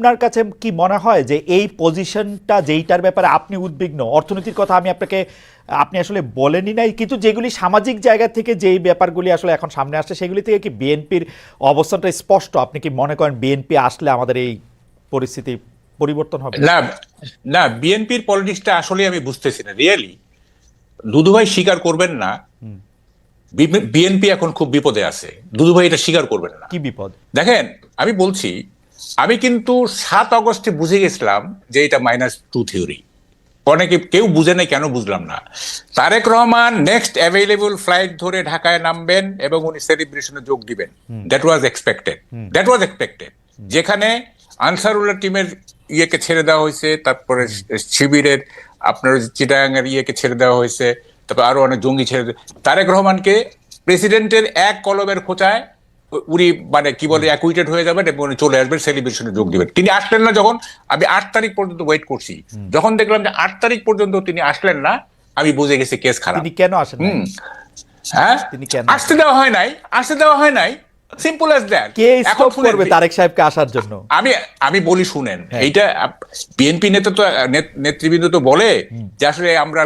আপনার কাছে কি মনে হয় যে এই পজিশনটা যেইটার ব্যাপারে আপনি উদ্বিগ্ন? অর্থনীতির কথা আমি আপনাকে আপনি আসলে বলেনি নাই কিন্তু যেগুলি সামাজিক জায়গা থেকে যেই ব্যাপারগুলি আসলে এখন সামনে আসছে সেগুলি থেকে কি বিএনপির অবস্থানটা স্পষ্ট? আপনি কি মনে করেন বিএনপি আসলে আমাদের এই পরিস্থিতি পরিবর্তন হবে? না না বিএনপির পলিটিক্সটা আসলে আমি বুঝতেছি না রিয়েলি। দুদুভাই স্বীকার করবেন না। বিএনপি এখন খুব বিপদে আছে। দুদুভাই এটা স্বীকার করবেন না। কি বিপদ? দেখেন আমি বলছি আমি কিন্তু সাত অগস্টে বুঝে গেছিলাম যে এটা মাইনাস টু থিওরি অনেকে কেউ বুঝে নাই কেন বুঝলাম না। Tarique Rahman next available flight ধরে ঢাকায় নামবেন এবং উনি সেলিব্রেশনে যোগ দিবেন। That was expected that was expected যেখানে আনসারুল্লাহ টিমের ইয়েকে ছেড়ে দেওয়া হয়েছে তারপরে শিবিরের আপনার চিটাগাঙ্গের ইয়েকে ছেড়ে দেওয়া হয়েছে তারপর আরও অনেক জঙ্গি ছেড়ে তারেক রহমানকে প্রেসিডেন্টের এক কলমের খোঁচায় উনি মানে কি বলে অ্যাকুইটেড হয়ে যাবেন এবং উনি চলে আসবেন সেলিব্রেশনে যোগ দিবেন। তিনি আসলেন না যখন আমি আট তারিখ পর্যন্ত ওয়েট করছি। যখন দেখলাম যে আট তারিখ পর্যন্ত তিনি আসলেন না আমি বুঝে গেছি কেস খারাপ। তিনি কেন আসেন? হ্যাঁ? আসতে দেওয়া হয় নাই আসতে দেওয়া হয় নাই। সিম্পল অ্যাজ দ্যাট কে স্টপ করবে তারেক সাহেবকে আসার জন্য? আমি আমি বলি শুনেন হ্যাঁ। এইটা বিএনপি নেতা তো নেতৃবৃন্দ তো বলে যে আসলে আমরা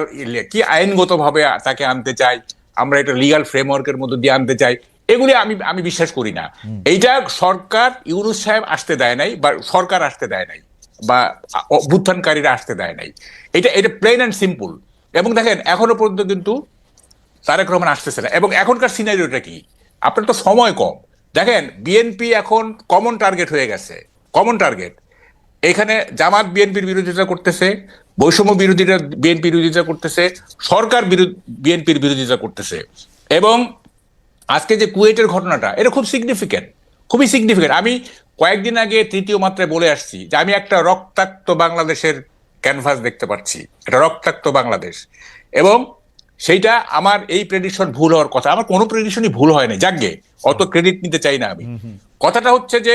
কি আইনগত ভাবে তাকে আনতে চাই আমরা এটা লিগাল ফ্রেমওয়ার্কের মধ্যে দিয়ে আনতে চাই। এগুলি আমি আমি বিশ্বাস করি না। এইটা সরকার, ইউনুস সাহেব আসতে দেয় নাই বা সরকার আসতে দেয় নাই বা অভ্যুত্থানকারীরা আসতে দেয় নাই। এটা এটা প্লেন অ্যান্ড সিম্পল এবং দেখেন, এখনও পর্যন্ত কিন্তু তারেক রহমান আসতেছে না। এবং এখনকার সিনারিওটা কি? আপনার তো সময় কম। দেখেন বিএনপি এখন কমন টার্গেট হয়ে গেছে। কমন টার্গেট এখানে জামাত বিএনপির বিরোধিতা করতেছে, বৈষম্য বিরোধীরা বিএনপির বিরোধিতা করতেছে, সরকার বিরোধী বিএনপির বিরোধিতা করতেছে। এবং আজকে যে কুয়েটের ঘটনাটা এটা খুব সিগনিফিক্যান্ট খুবই সিগনিফিক্যান্ট আমি কয়েকদিন আগে তৃতীয় মাত্রায় বলে আসছি যে আমি একটা রক্তাক্ত বাংলাদেশের ক্যানভাস দেখতে পাচ্ছি এটা রক্তাক্ত বাংলাদেশ। এবং সেইটা আমার এই প্রেডিকশন ভুল হওয়ার কথা আমার কোনো প্রেডিকশনই ভুল হয়নি যাকে অত ক্রেডিট নিতে চাই না আমি। কথাটা হচ্ছে যে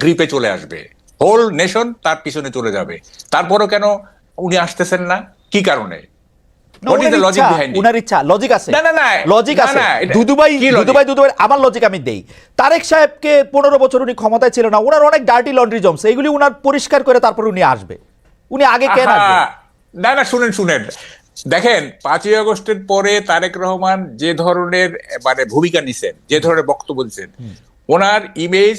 গ্রিপে চলে আসবে। হোল নেশন তার পিছনে চলে যাবে। তারপরও কেন উনি আসতেছেন না? কি কারণে? আমার লজিক আমি দেই। তারেক সাহেবকে পনেরো বছর উনি ক্ষমতায় ছিল না উনার অনেক ডার্টি লন্ড্রি জমছে এগুলি উনার পরিষ্কার করে তারপর উনি আসবে। উনি আগে কেন না না শুনেন শুনেন। দেখেন পাঁচই আগস্টের পরে তারেক রহমান যে ধরনের মানে ভূমিকা নিছেন যে ধরনের বক্তব্য দিচ্ছেন ওনার ইমেজ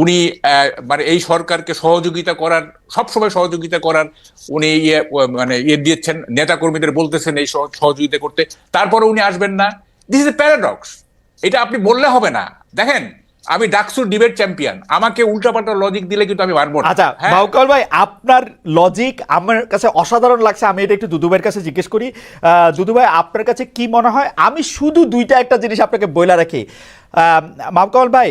উনি মানে এই সরকারকে সহযোগিতা করার সবসময় সহযোগিতা করার উনি ইয়ে মানে ইয়ে দিয়েছেন নেতা কর্মীদের বলতেছেন এই সহযোগিতা করতে। তারপরে উনি আসবেন না। দিস ইজ এ প্যারাডক্স এটা আপনি বললে হবে না। দেখেন আমি ডাকসুর ডিবেট চ্যাম্পিয়ন আমাকে উল্টাপাল্টা লজিক দিলে কিন্তু আমি পারব না। আচ্ছা হ্যাঁ? বাউকাল ভাই আপনার লজিক আমার কাছে অসাধারণ লাগছে। আমি এটা একটু দুদুভাইয়ের কাছে জিজ্ঞেস করি। দুদুভাই আপনার কাছে কি মনে হয়? আমি শুধু দুইটা একটা জিনিস আপনাকে বইলা রাখি। মামকাল ভাই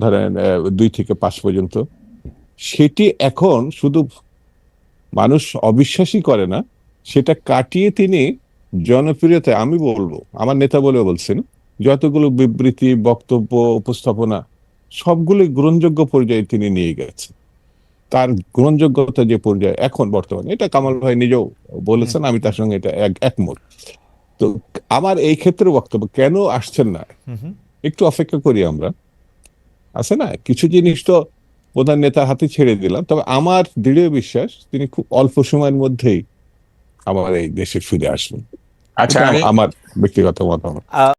ধরেন দুই থেকে পাঁচ পর্যন্ত সেটি এখন শুধু মানুষ অবিশ্বাসই করে না সেটা কাটিয়ে তিনি জনপ্রিয়তা আমি বলব আমার নেতা বলেও বলছেন যতগুলো বিবৃতি বক্তব্য উপস্থাপনা সবগুলো গ্রহণযোগ্য পর্যায়ে তিনি নিয়ে গেছেন। তার গ্রহণযোগ্যতা যে পর্যায়ে এখন বর্তমানে এটা কামাল ভাই নিজেও বলেছেন আমি তার সঙ্গে এটা এক- একমত। তো আমার এই ক্ষেত্রে বক্তব্য কেন আসছেন না। একটু অপেক্ষা করি আমরা। আছে না? কিছু জিনিস তো প্রধান নেতার হাতে ছেড়ে দিলাম। তবে আমার দৃঢ় বিশ্বাস তিনি খুব অল্প সময়ের মধ্যেই আমার এই দেশে ফিরে আসবেন। আচ্ছা আমার ব্যক্তিগত মতামত।